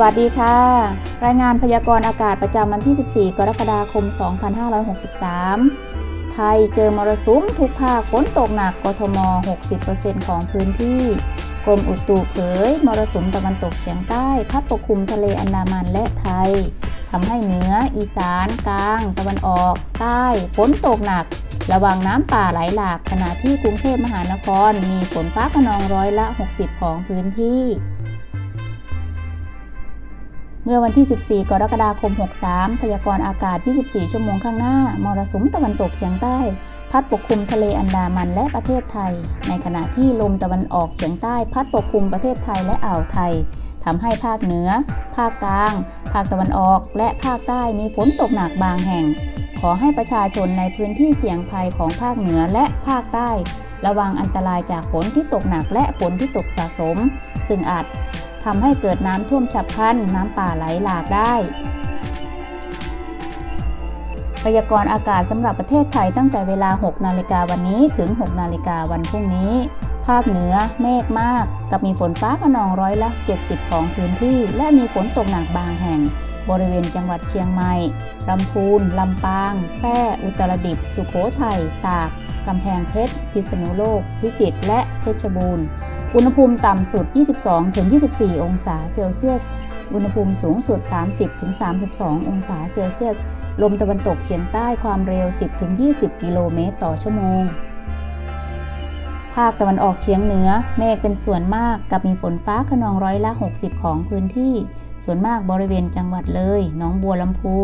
วัสดีค่ะ รายงานพยากรณ์อากาศประจำวันที่ 14 กรกฎาคม 2563 ไทยเจอมรสุมทุกภาคฝนตกหนักกทม 60%ของพื้นที่ กรมอุตุเผย มรสุมตะวันตกเฉียงใต้พัดปกคลุมทะเลอันดามันและไทยทำให้เหนือ อีสาน กลาง ตะวันออก ใต้ฝนตกหนัก ระวังน้ำป่าไหลหลากขณะที่กรุงเทพมหานคร มีฝนฟ้าขนองร้อยละ 60 ของพื้นที่ เมื่อวันที่ 14 กรกฎาคม 63 พยากรณ์อากาศ 24 ชั่วโมงข้างหน้า มรสุมตะวันตกเฉียงใต้ พัดปกคลุมทะเลอันดามันและประเทศไทย ในขณะที่ลมตะวันออกเฉียงใต้ พัดปกคลุมประเทศไทยและอ่าวไทยทำให้ภาคเหนือ ภาคกลาง ภาคตะวันออก และภาคใต้มีฝนตกหนักบางแห่ง ขอให้ประชาชนในพื้นที่เสี่ยงภัยของภาคเหนือและภาคใต้ ระวังอันตรายจากฝนที่ตกหนักและฝนที่ตกสะสม ซึ่งอาจ ทำให้เกิดน้ำท่วมฉับพลัน น้ำป่าไหลหลากได้ พยากรณ์อากาศสำหรับประเทศไทยตั้งแต่เวลา 6 นาฬิกาวันนี้ถึง 6 นาฬิกาวันพรุ่งนี้ ภาคเหนือ เมฆมาก กับมีฝนฟ้าขนองร้อยละ 70 ของพื้นที่ และมีฝนตกหนักบางแห่ง บริเวณจังหวัดเชียงใหม่ลำพูนลำปาง แพร่ อุตรดิตถ์ สุโขทัย ตากกำแพงเพชร พิษณุโลก พิจิตร และเพชรบูรณ์ อุณหภูมิต่ำสุด 22-24 องศาเซลเซียส อุณหภูมิสูงสุด 30-32 องศาเซลเซียส ลมตะวันตกเฉียงใต้ความเร็ว 10-20 กิโลเมตรต่อชั่วโมง ภาคตะวันออกเฉียงเหนือ เมฆเป็นส่วนมากกับมีฝนฟ้าขนองร้อยละ 60 ของพื้นที่ ส่วนมากบริเวณจังหวัดเลย หนองบัวลำพู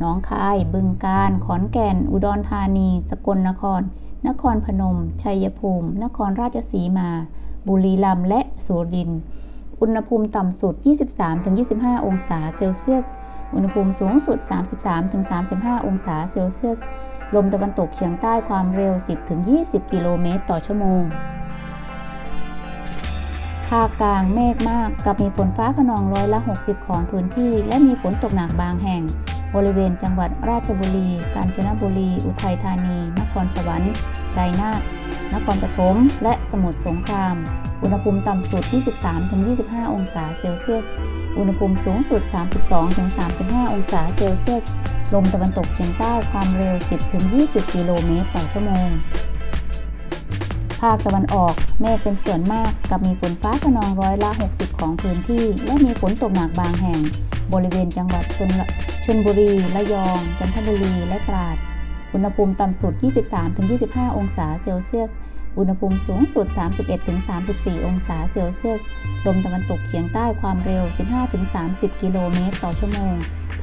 หนองคาย บึงกาฬ ขอนแก่น อุดรธานี สกลนคร นครพนม ชัยภูมิ นครราชสีมา บุรีรัมย์และสุรินทร์ อุณหภูมิต่ำสุด 23-25 องศาเซลเซียส อุณหภูมิสูงสุด 33-35 องศาเซลเซียส ลมตะวันตกเฉียงใต้ความเร็ว 10-20 กิโลเมตรต่อชั่วโมงภาคกลางเมฆมากกับมีฝนฟ้าขนองร้อยละ 60 ของพื้นที่ และมีฝนตกหนักบางแห่ง บริเวณจังหวัดราชบุรี กาญจนบุรี อุทัยธานี นครสวรรค์ชัยนาท นครปฐมและสมุทรสงคราม อุณหภูมิต่ำสุด 23-25 องศาเซลเซียส อุณหภูมิสูงสุด 32-35 องศาเซลเซียส ลมตะวันตกเฉียงใต้ความเร็ว 10-20 กิโลเมตรต่อชั่วโมง ภาคตะวันออกเมฆเป็นส่วนมากกับมีฝนฟ้าขนองร้อยละ 60 ของพื้นที่ และมีฝนตกหนักบางแห่ง บริเวณจังหวัดชนชนบุรี ระยอง จันทบุรี และตราด อุณหภูมิต่ำสุด 23-25 องศาเซลเซียส อุณหภูมิสูงสุด 31-34 องศาเซลเซียส ลมตะวันตกเฉียงใต้ความเร็ว 15-30 กิโลเมตรต่อชั่วโมง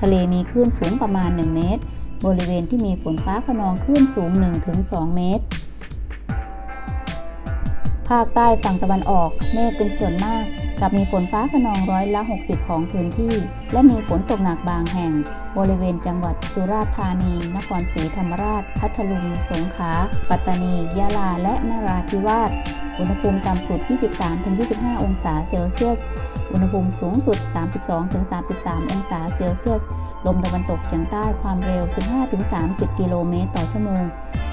ทะเลมีคลื่นสูงประมาณ 1 เมตร บริเวณที่มีฝนฟ้าขนองคลื่นสูง 1-2 เมตร ภาคใต้ฝั่งตะวันออก เมฆเป็นส่วนมาก กับมีฝนฟ้าขนองร้อยละ 60 ของพื้นที่ และมีฝนตกหนักบางแห่ง บริเวณจังหวัดสุราษฎร์ธานี นครศรีธรรมราช พัทลุง สงขลา ปัตตานี ยะลา และนราธิวาส อุณหภูมิต่ำสุด 23-25 องศาเซลเซียส อุณหภูมิสูงสุด 32-33 องศาเซลเซียส ลมตะวันตกเฉียงใต้ความเร็ว 15-30 กิโลเมตรต่อชั่วโมง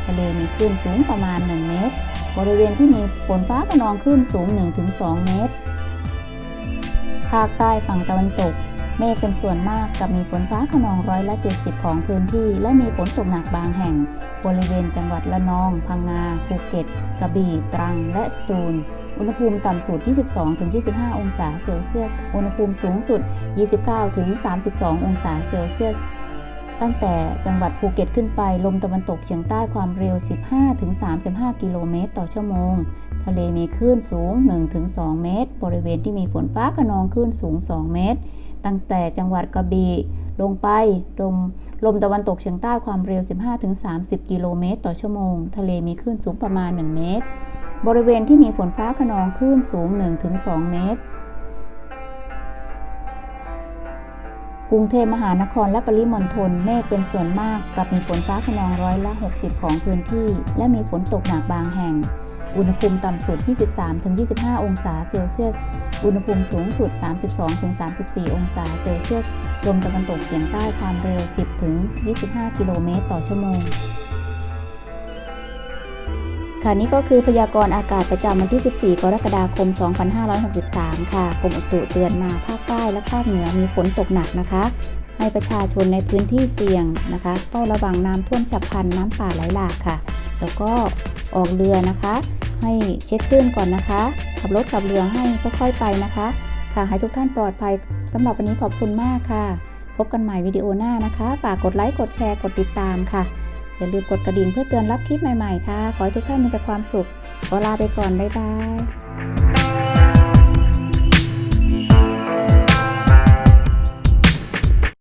ทะเลมีคลื่นสูงประมาณ 1 เมตร บริเวณที่มีฝนฟ้าขนองคลื่นสูง 1-2 เมตร ภาคใต้ฝั่งตะวันตก เมฆเป็นส่วนมากกับมีฝนฟ้าขนองร้อยละ 70 ของพื้นที่ และมีฝนตกหนักบางแห่ง บริเวณจังหวัดละนอง พังงา ภูเก็ต กระบี่ ตรัง และสตูล อุณหภูมิต่ำสุด 22-25 องศาเซลเซียส อุณหภูมิสูงสุด 29-32 องศาเซลเซียส ตั้งแต่จังหวัดภูเก็ตขึ้นไป ลมตะวันตกเฉียงใต้ความเร็ว 15-35 กิโลเมตรต่อชั่วโมงทะเลมีคลื่นสูง 1-2 เมตร บริเวณที่มีฝนฟ้าขนองคลื่นสูง 2 เมตร ตั้งแต่จังหวัดกระบี่ลงไปลมลมตะวันตกเฉียงใต้ความเร็ว 15-30 กิโลเมตรต่อชั่วโมง ทะเลมีคลื่นสูงประมาณ 1 เมตร บริเวณที่มีฝนฟ้าขนองคลื่นสูง 1-2 เมตร กรุงเทพมหานครและปริมณฑลเมฆเป็นส่วนมาก กับมีฝนฟ้าขนองร้อยละ 60 ของพื้นที่ และมีฝนตกหนักบางแห่ง อุณหภูมิต่ำสุด 23-25 องศาเซลเซียส อุณหภูมิสูงสุด 32-34 องศาเซลเซียส ลมตะวันตกเฉียงใต้ความเร็ว 10-25 กิโลเมตรต่อชั่วโมง ค่ะนี่ก็คือพยากรณ์อากาศประจำวันที่ 14 กรกฎาคม 2563 ค่ะ กรมอุตุเตือนมาภาคใต้และภาคเหนือมีฝนตกหนักนะคะให้ประชาชนในพื้นที่เสี่ยงนะคะเฝ้าระวังน้ำท่วมฉับพลันน้ำป่าไหลหลากค่ะ แล้วก็ออกเรือนะคะ ให้เช็คคลื่นก่อนนะคะ ขับรถขับเรือให้ค่อยๆไปนะคะ ค่ะให้ทุกท่านปลอดภัยสำหรับวันนี้ขอบคุณมากค่ะ พบกันใหม่วิดีโอหน้านะคะ ฝากกดไลค์กดแชร์กดติดตามค่ะ อย่าลืมกดกระดิ่งเพื่อเตือนรับคลิปใหม่ๆค่ะ ขอให้ทุกท่านมีแต่ความสุขขอลาไปก่อนบ๊ายบาย